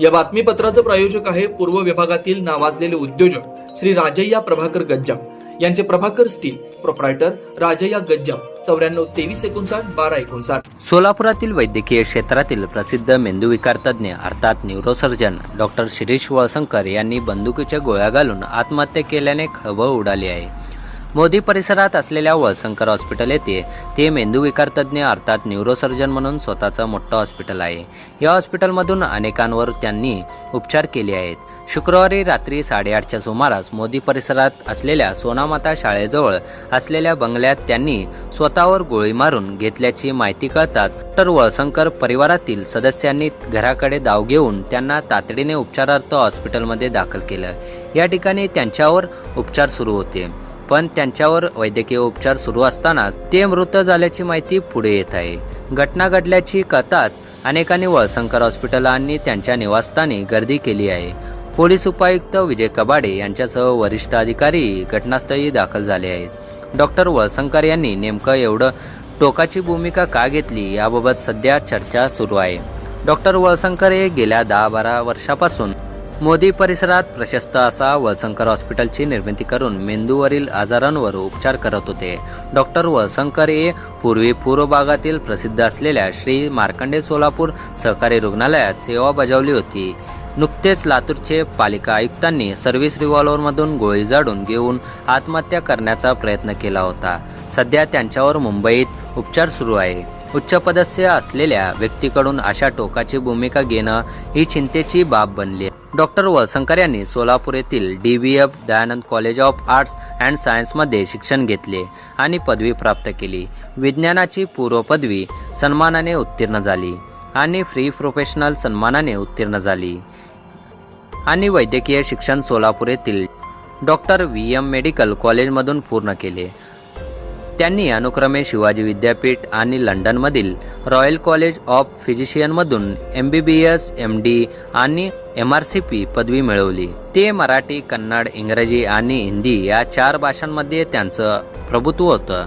या बातमीपत्राचं प्रायोजक आहे पूर्व विभागातील नावाजलेले उद्योजक श्री राजय्या प्रभाकर गज्जाम. यांचे प्रभाकर स्टील प्रोप्रायटर राजय्या गज्जाम. चौऱ्याण्णव तेवीस एकोणसाठ बारा एकोणसाठ. सोलापुरातील वैद्यकीय क्षेत्रातील प्रसिद्ध मेंदूविकार तज्ज्ञ अर्थात न्यूरोसर्जन डॉक्टर शिरीष वळसंकर यांनी बंदुकीच्या गोळ्या घालून आत्महत्या केल्याने खळबळ उडाली आहे. मोदी परिसरात असलेल्या वळसंकर हॉस्पिटल येथे ते मेंदूविकार तज्ज्ञ अर्थात न्यूरोसर्जन म्हणून स्वतःचं मोठं हॉस्पिटल आहे. या हॉस्पिटलमधून अनेकांवर त्यांनी उपचार केले आहेत. शुक्रवारी रात्री साडेआठच्या सुमारास मोदी परिसरात असलेल्या सोनामाता शाळेजवळ असलेल्या बंगल्यात त्यांनी स्वतःवर गोळी मारून घेतल्याची माहिती कळताच डॉक्टर वळसंकर परिवारातील सदस्यांनी घराकडे धाव घेऊन त्यांना तातडीने उपचारार्थ हॉस्पिटलमध्ये दाखल केलं. या ठिकाणी त्यांच्यावर उपचार सुरू होते. पण त्यांच्यावर वैद्यकीय उपचार सुरू असतानाच ते मृत झाल्याची माहिती पुढे येत आहे. घटना घडल्याची कथाच अनेकांनी वळसंकर हॉस्पिटल आणि त्यांच्या निवासस्थानी गर्दी केली आहे. पोलीस उपायुक्त विजय कबाडे यांच्यासह वरिष्ठ अधिकारी घटनास्थळी दाखल झाले आहेत. डॉक्टर वळसंकर यांनी नेमकं एवढं टोकाची भूमिका का घेतली याबाबत सध्या चर्चा सुरू आहे. डॉक्टर वळसंकर हे गेल्या दहा बारा वर्षापासून मोदी परिसरात प्रशस्त असा वळसंकर हॉस्पिटलची निर्मिती करून मेंदूवरील आजारांवर उपचार करत होते. डॉक्टर वळसंकर हे पूर्वी पूर्व भागातील प्रसिद्ध असलेल्या श्री मार्कंडे सोलापूर सहकारी रुग्णालयात सेवा बजावली होती. नुकतेच लातूरचे पालिका आयुक्तांनी सर्व्हिस रिव्हॉल्व्हरमधून गोळी जाडून घेऊन आत्महत्या करण्याचा प्रयत्न केला होता. सध्या त्यांच्यावर मुंबईत उपचार सुरू आहे. उच्चपदस्य असलेल्या व्यक्तीकडून अशा टोकाची भूमिका घेणं ही चिंतेची बाब बनली आहे. डॉक्टर वळसंकर यांनी सोलापूर येथील D V F Dayanand college of arts and सायन्समध्ये शिक्षण घेतले आणि पदवी प्राप्त केली. विज्ञानाची पूर्वपदवी सन्मानाने उत्तीर्ण झाली आणि फ्री प्रोफेशनल सन्मानाने उत्तीर्ण झाली. आणि वैद्यकीय शिक्षण सोलापूर येथील डॉक्टर व्ही एम मेडिकल कॉलेजमधून पूर्ण केले. त्यांनी अनुक्रमे शिवाजी विद्यापीठ आणि लंडनमधील royal college of फिजिशियनमधून M B B S M D आणि एम आर सी पी पदवी मिळवली. ते मराठी कन्नड इंग्रजी आणि हिंदी या चार भाषांमध्ये त्यांचं प्रभुत्व होतं.